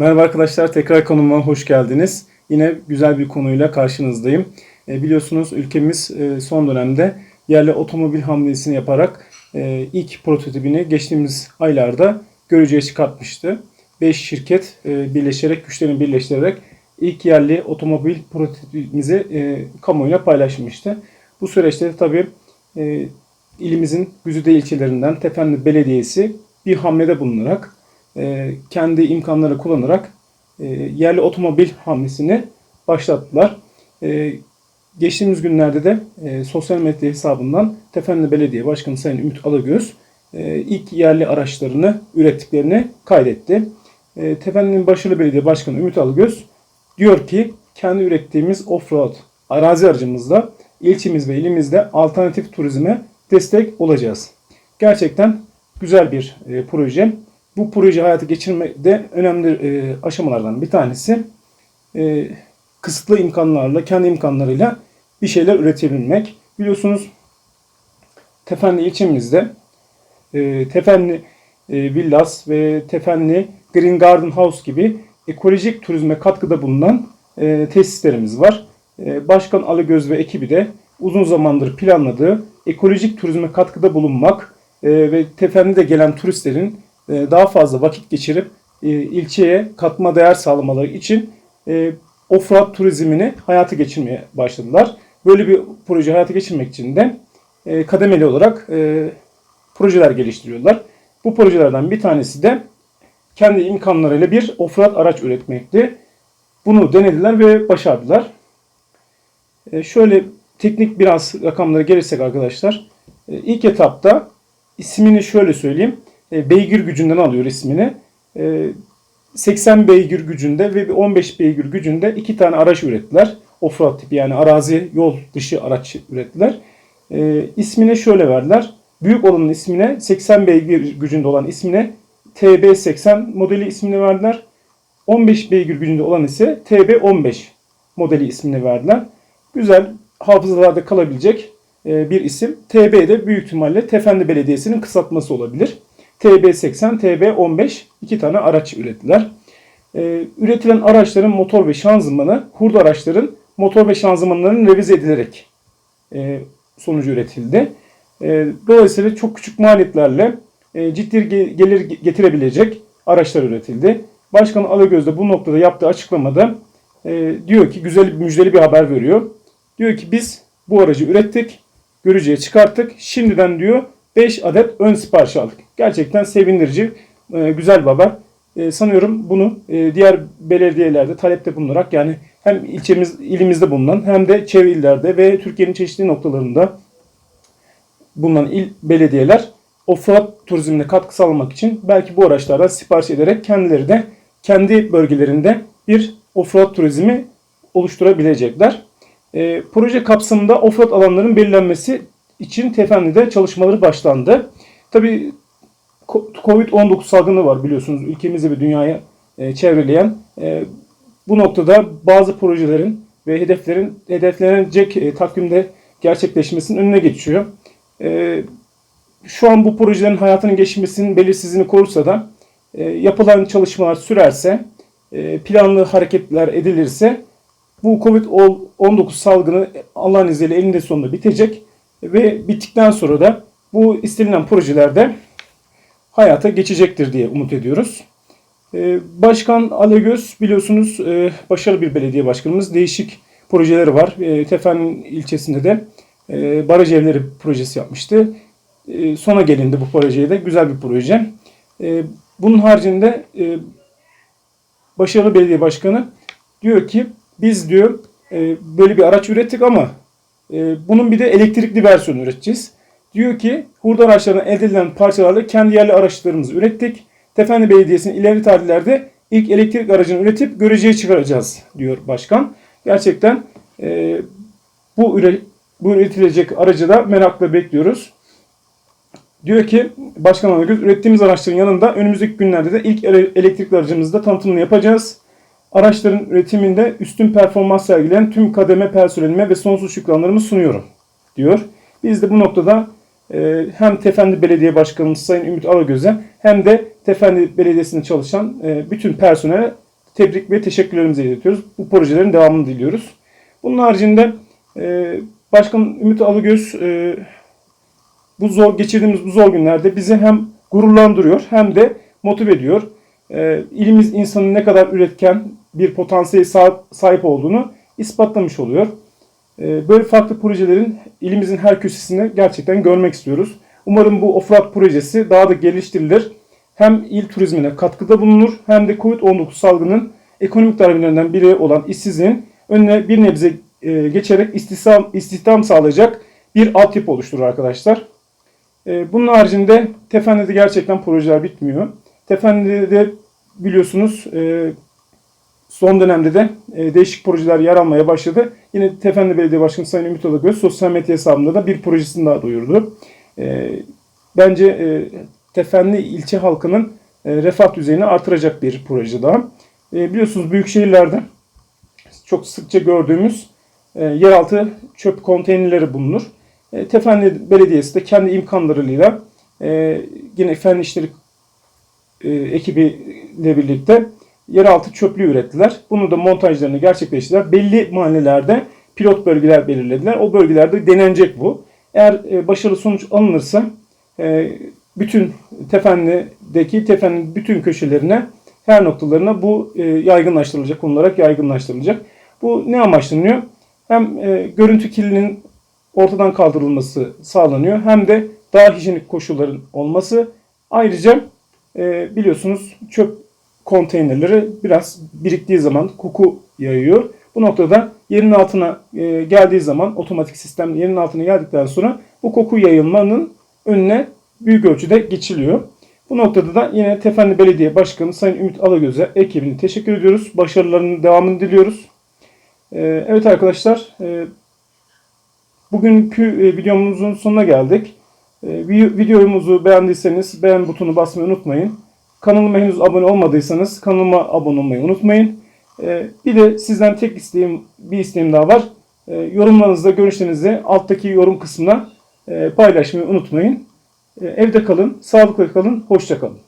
Merhaba arkadaşlar, tekrar konuma hoş geldiniz. Yine güzel bir konuyla karşınızdayım. E, biliyorsunuz ülkemiz e, son dönemde yerli otomobil hamlesini yaparak e, ilk prototipini geçtiğimiz aylarda görücüye çıkartmıştı. 5 şirket e, birleşerek, güçlerini birleştirerek ilk yerli otomobil prototipimizi e, kamuoyuna paylaşmıştı. Bu süreçte tabii e, ilimizin Güzide ilçelerinden Tefendi Belediyesi bir hamlede bulunarak e, kendi imkanları kullanarak e, yerli otomobil hamlesini başlattılar. E, geçtiğimiz günlerde de sosyal medya hesabından Tefendi Belediye Başkanı Sayın Ümit Alagöz ilk yerli araçlarını ürettiklerini kaydetti. E, Tefendi'nin başarılı belediye başkanı Ümit Alagöz diyor ki kendi ürettiğimiz offroad arazi aracımızla ilçemiz ve ilimizde alternatif turizme destek olacağız. Gerçekten güzel bir proje. Bu proje hayata geçirmede önemli e, aşamalardan bir tanesi e, kısıtlı imkanlarla, kendi imkanlarıyla bir şeyler üretebilmek. Biliyorsunuz Tefenli ilçemizde e, Tefenli e, Villas ve Tefenli Green Garden House gibi ekolojik turizme katkıda bulunan e, tesislerimiz var. E, Başkan Ali Göz ve ekibi de uzun zamandır planladığı ekolojik turizme katkıda bulunmak e, ve Tefenli'de gelen turistlerin daha fazla vakit geçirip e, ilçeye katma değer sağlamaları için e, offroad turizmini hayata geçirmeye başladılar. Böyle bir proje hayata geçirmek için de e, kademeli olarak e, projeler geliştiriyorlar. Bu projelerden bir tanesi de kendi imkanlarıyla bir offroad araç üretmekti. Bunu denediler ve başardılar. E, şöyle teknik biraz rakamlara gelirsek arkadaşlar. E, ilk etapta ismini şöyle söyleyeyim. E, beygir gücünden alıyor ismini. E, 80 beygir gücünde ve 15 beygir gücünde iki tane araç ürettiler. Offroad tipi yani arazi yol dışı araç ürettiler. E, şöyle verdiler. Büyük olanın ismine 80 beygir gücünde olan ismine TB80 modeli ismini verdiler. 15 beygir gücünde olan ise TB15 modeli ismini verdiler. Güzel hafızalarda kalabilecek e, bir isim. TB de büyük ihtimalle Tefendi Belediyesi'nin kısaltması olabilir. TB80, TB15 iki tane araç ürettiler. Ee, üretilen araçların motor ve şanzımanı hurda araçların motor ve şanzımanlarının revize edilerek e, sonucu üretildi. E, dolayısıyla çok küçük maliyetlerle e, ciddi ge- gelir getirebilecek araçlar üretildi. Başkan Alagöz de bu noktada yaptığı açıklamada e, diyor ki güzel müjdeli bir haber veriyor. Diyor ki biz bu aracı ürettik, görücüye çıkarttık. Şimdiden diyor 5 adet ön sipariş aldık. Gerçekten sevindirici, e, güzel bir haber. E, sanıyorum bunu e, diğer belediyelerde talepte bulunarak yani hem ilçemiz, ilimizde bulunan hem de çevre illerde ve Türkiye'nin çeşitli noktalarında bulunan il belediyeler offroad turizmine katkı sağlamak için belki bu araçlardan sipariş ederek kendileri de kendi bölgelerinde bir offroad turizmi oluşturabilecekler. E, proje kapsamında offroad alanların belirlenmesi için Tefenli'de çalışmaları başlandı. Tabii Covid-19 salgını var biliyorsunuz ülkemizi ve dünyayı e, çevreleyen. E, bu noktada bazı projelerin ve hedeflerin hedeflenecek e, takvimde gerçekleşmesinin önüne geçiyor. Şu an bu projelerin hayatının geçmesinin belirsizliğini korursa da yapılan çalışmalar sürerse, planlı hareketler edilirse bu Covid-19 salgını Allah'ın izniyle elinde sonunda bitecek ve bittikten sonra da bu istenilen projelerde hayata geçecektir diye umut ediyoruz. Ee, Başkan Alegöz biliyorsunuz e, başarılı bir belediye başkanımız. Değişik projeleri var. E, Tefen ilçesinde de e, baraj evleri projesi yapmıştı. Sona gelindi bu projeye de. Güzel bir proje. Bunun haricinde başarılı belediye başkanı diyor ki biz diyor böyle bir araç ürettik ama e, bunun bir de elektrikli versiyonu üreteceğiz. Diyor ki hurda araçlarından elde edilen parçalarla kendi yerli araçlarımızı ürettik. Tefendi Belediyesi'nin ileri tarihlerde ilk elektrik aracını üretip göreceği çıkaracağız diyor başkan. Gerçekten e, bu, üre, bu üretilecek aracı da merakla bekliyoruz. Diyor ki Başkan Anagöz ürettiğimiz araçların yanında önümüzdeki günlerde de ilk ele- elektrikli aracımızda tanıtımını yapacağız. Araçların üretiminde üstün performans sergileyen tüm kademe personelime ve sonsuz şükranlarımı sunuyorum diyor. Biz de bu noktada e, hem Tefendi Belediye Başkanımız Sayın Ümit Alagöz'e hem de Tefendi Belediyesi'nde çalışan e, bütün personele tebrik ve teşekkürlerimizi iletiyoruz. Bu projelerin devamını diliyoruz. Bunun haricinde e, Başkan Ümit Alıgöz e, bu zor geçirdiğimiz bu zor günlerde bizi hem gururlandırıyor hem de motive ediyor. E, ilimiz insanın ne kadar üretken bir potansiyel sahip, olduğunu ispatlamış oluyor. E, böyle farklı projelerin ilimizin her köşesinde gerçekten görmek istiyoruz. Umarım bu offroad projesi daha da geliştirilir. Hem il turizmine katkıda bulunur hem de Covid-19 salgının ekonomik darbelerinden biri olan işsizliğin önüne bir nebze e, geçerek istihdam, istihdam sağlayacak bir altyapı oluşturur arkadaşlar. E, bunun haricinde Tefendi'de gerçekten projeler bitmiyor. Tefendi'de biliyorsunuz e, son dönemde de e, değişik projeler yer almaya başladı. Yine Tefendi Belediye Başkanı Sayın Ümit Alıgöz sosyal medya hesabında da bir projesini daha duyurdu. E, bence e, Tefendi ilçe halkının e, refah düzeyini artıracak bir proje daha. E, biliyorsunuz büyük şehirlerde çok sıkça gördüğümüz e, yeraltı çöp konteynerleri bulunur. E, Tefendi Belediyesi de kendi imkanlarıyla e, yine Fen İşleri e, ekibiyle birlikte yeraltı çöplüğü ürettiler. Bunu da montajlarını gerçekleştirdiler. Belli mahallelerde pilot bölgeler belirlediler. O bölgelerde denenecek bu. Eğer e, başarılı sonuç alınırsa e, bütün Tefendi'deki Tefendi'nin bütün köşelerine her noktalarına bu e, yaygınlaştırılacak, konularak yaygınlaştırılacak. Bu ne amaçlanıyor? Hem görüntü kirliliğinin ortadan kaldırılması sağlanıyor hem de daha hijyenik koşulların olması. Ayrıca biliyorsunuz çöp konteynerleri biraz biriktiği zaman koku yayıyor. Bu noktada yerin altına e, geldiği zaman otomatik sistem yerin altına geldikten sonra bu koku yayılmanın önüne büyük ölçüde geçiliyor. Bu noktada da yine Tefendi Belediye Başkanı Sayın Ümit Alagöz'e ekibine teşekkür ediyoruz. Başarılarının devamını diliyoruz. E, evet arkadaşlar e, bugünkü videomuzun sonuna geldik. E, vi- videomuzu beğendiyseniz beğen butonu basmayı unutmayın. Kanalıma henüz abone olmadıysanız kanalıma abone olmayı unutmayın. Ee, bir de sizden tek isteğim, bir isteğim daha var. Ee, yorumlarınızı, görüşlerinizi alttaki yorum kısmına e, paylaşmayı unutmayın. Ee, evde kalın, sağlıklı kalın, hoşça kalın.